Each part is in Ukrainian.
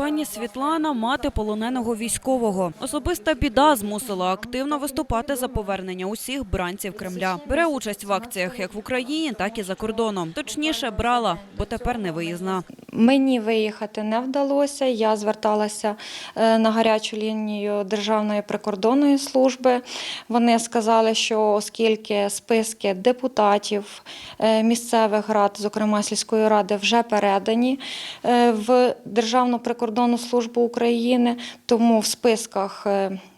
Пані Світлана мати полоненого військового. Особиста біда змусила активно виступати за повернення усіх бранців Кремля. Бере участь в акціях як в Україні, так і за кордоном. Точніше, брала, бо тепер не виїзна. Мені виїхати не вдалося. Я зверталася е, на гарячу лінію Державної прикордонної служби. Вони сказали, що оскільки списки депутатів е, місцевих рад, зокрема сільської ради, вже передані е, в Державну прикордонну службу України, тому в списках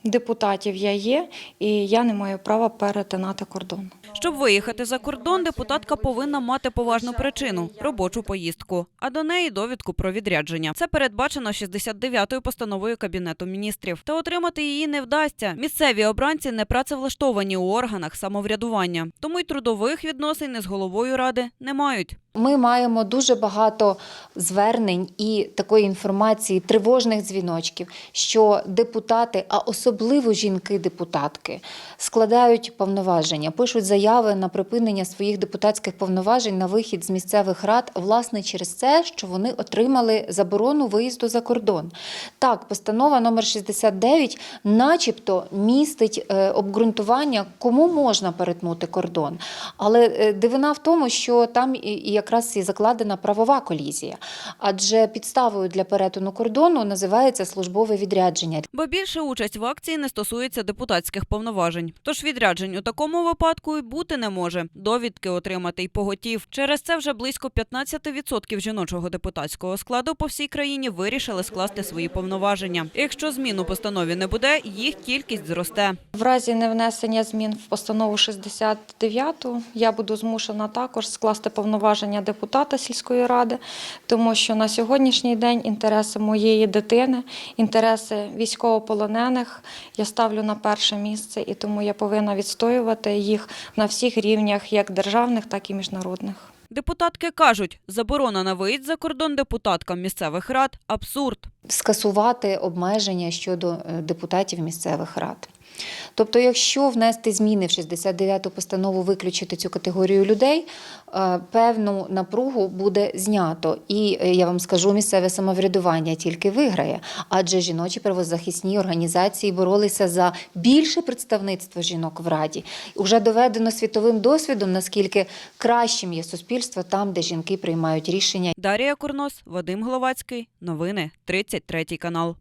депутатів я є і я не маю права перетинати кордон. Щоб виїхати за кордон, депутатка повинна мати поважну причину робочу поїздку, а до неї довідку про відрядження. Це передбачено 69-ю постановою кабінету міністрів. Та отримати її не вдасться. Місцеві обранці не працевлаштовані у органах самоврядування, тому й трудових відносин із головою ради не мають. Ми маємо дуже багато звернень і такої інформації, тривожних дзвіночків, що депутати, а особливо жінки-депутатки, складають повноваження, пишуть заяви на припинення своїх депутатських повноважень на вихід з місцевих рад, власне, через це, що вони отримали заборону виїзду за кордон. Так, постанова номер 69 начебто містить е, обґрунтування, кому можна перетнути кордон. Але е, дивина в тому, що там і- і якраз і закладена правова колізія. Адже підставою для перетину кордону називається службове відрядження. Бо більше участь в акції не стосується депутатських повноважень. Тож відряджень у такому випадку й бути не може. Довідки отримати й поготів. Через це вже близько 15% жіночого депутатського складу по всій країні вирішили скласти свої повноваження. Якщо змін у постанові не буде, їх кількість зросте. В разі невнесення змін в постанову 69 я буду змушена також скласти повноваження депутата сільської ради, тому що на сьогоднішній день інтереси моєї дитини, інтереси військовополонених я ставлю на перше місце, і тому я повинна відстоювати їх на всіх рівнях, як державних, так і міжнародних. Депутатки кажуть, заборона на виїзд за кордон депутаткам місцевих рад абсурд. скасувати обмеження щодо е, депутатів місцевих рад. Тобто, якщо внести зміни в 69-ту постанову, виключити цю категорію людей, е, певну напругу буде знято. І е, я вам скажу, місцеве самоврядування тільки виграє, адже жіночі правозахисні організації боролися за більше представництво жінок в раді. Уже доведено світовим досвідом, наскільки кращим є суспільство там, де жінки приймають рішення Дарія Курнос, Вадим Головацький. Новини 33 канал.